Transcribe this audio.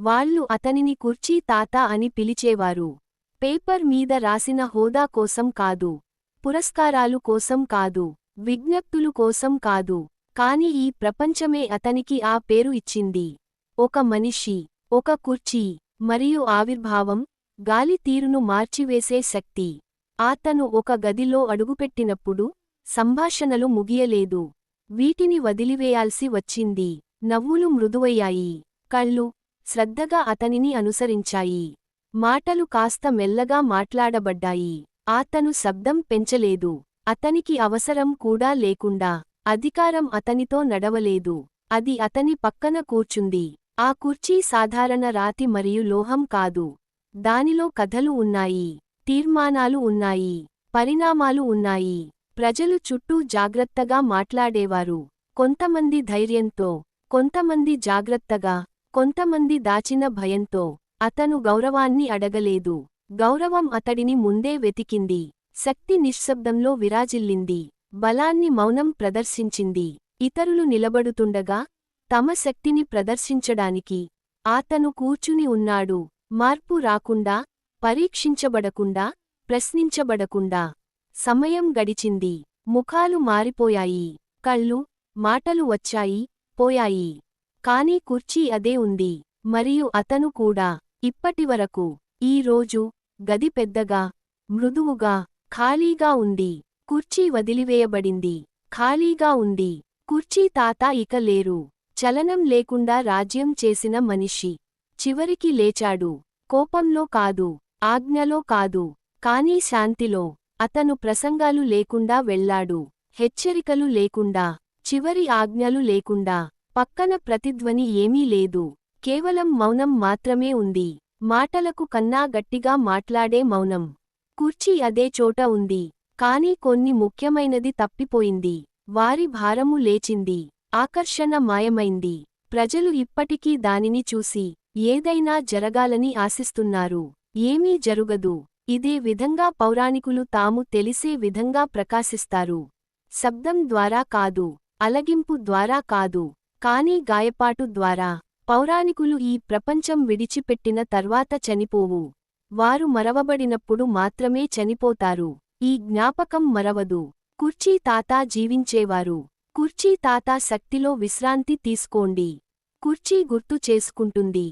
వాళ్ళు అతనిని కుర్చీ తాత అని పిలిచేవారు. పేపర్ మీద రాసిన హోదా కోసం కాదు. పురస్కారాలు కోసం కాదు. విజ్ఞప్తులు కోసం కాదు. కాని ఈ ప్రపంచమే అతనికి ఆ పేరు ఇచ్చింది. ఒక మనిషి ఒక కుర్చీ మరియు ఆవిర్భావం గాలి తీరును మార్చివేసే శక్తి. అతను ఒక గదిలో అడుగుపెట్టినప్పుడు సంభాషణలు ముగియలేదు. వీటిని వదిలివేయాల్సి వచ్చింది. నవ్వులు మృదువయ్యాయి. కళ్ళు శ్రద్ధగా అతనిని అనుసరించాయి. మాటలు కాస్త మెల్లగా మాట్లాడబడ్డాయి. అతను శబ్దం పెంచలేదు. అతనికి అవసరం కూడా లేకుండా అధికారం అతనితో నడవలేదు. అది అతని పక్కన కూర్చుంది. ఆ కుర్చీ సాధారణ రాతి మరియు లోహం కాదు. దానిలో కథలు ఉన్నాయి. తీర్మానాలు ఉన్నాయి. పరిణామాలు ఉన్నాయి. ప్రజలు చుట్టూ జాగ్రత్తగా మాట్లాడేవారు. కొంతమంది ధైర్యంతో కొంతమంది జాగ్రత్తగా కొంతమంది దాచిన భయంతో అతను గౌరవాన్ని అడగలేదు. గౌరవం అతడిని ముందే వెతికింది. శక్తి నిశ్శబ్దంలో విరాజిల్లింది. బలాన్ని మౌనం ప్రదర్శించింది. ఇతరులు నిలబడుతుండగా తమ శక్తిని ప్రదర్శించడానికి అతను కూర్చుని ఉన్నాడు. మార్పు రాకుండా పరీక్షించబడకుండా ప్రశ్నించబడకుండా సమయం గడిచింది. ముఖాలు మారిపోయాయి. కళ్ళు మాటలు వచ్చాయి పోయాయి. కాని కుర్చీ అదే ఉంది. మరియు అతను కూడా ఇప్పటివరకు ఈ రోజు గది పెద్దగా మృదువుగా ఖాళీగా ఉంది. కుర్చీ వదిలివేయబడింది. ఖాళీగా ఉంది. కుర్చీ తాత ఇక లేరు. చలనం లేకుండా రాజ్యం చేసిన మనిషి. చివరికి లేచాడు. కోపంలో కాదు ఆజ్ఞలో కాదు కానీ శాంతిలో. అతను ప్రసంగాలు లేకుండా వెళ్ళాడు. హెచ్చరికలు లేకుండా చివరి ఆజ్ఞలు లేకుండా. పక్కన ప్రతిధ్వని ఏమీ లేదు. కేవలం మౌనం మాత్రమే ఉంది. మాటలకు కన్నా గట్టిగా మాట్లాడే మౌనం. కుర్చీ అదే చోట ఉంది. కాని కొన్ని ముఖ్యమైనది తప్పిపోయింది. వారి భారము లేచింది. ఆకర్షణ మాయమైంది. ప్రజలు ఇప్పటికీ దానిని చూసి ఏదైనా జరగాలని ఆశిస్తున్నారు. ఏమీ జరుగదు. ఇదే విధంగా పౌరాణికులు తాము తెలిసే విధంగా ప్రకాశిస్తారు. శబ్దం ద్వారా కాదు. అలగింపు ద్వారా కాదు. కానీ గాయపాటు ద్వారా పౌరాణికులు ఈ ప్రపంచం విడిచిపెట్టిన తర్వాత చనిపోవు. వారు మరవబడినప్పుడు మాత్రమే చనిపోతారు. ఈ జ్ఞాపకం మరవదు. కుర్చీ తాత జీవించేవారు. కుర్చీ తాత శక్తిలో విశ్రాంతి తీసుకోండి. కుర్చీ గుర్తు చేసుకుంటుంది.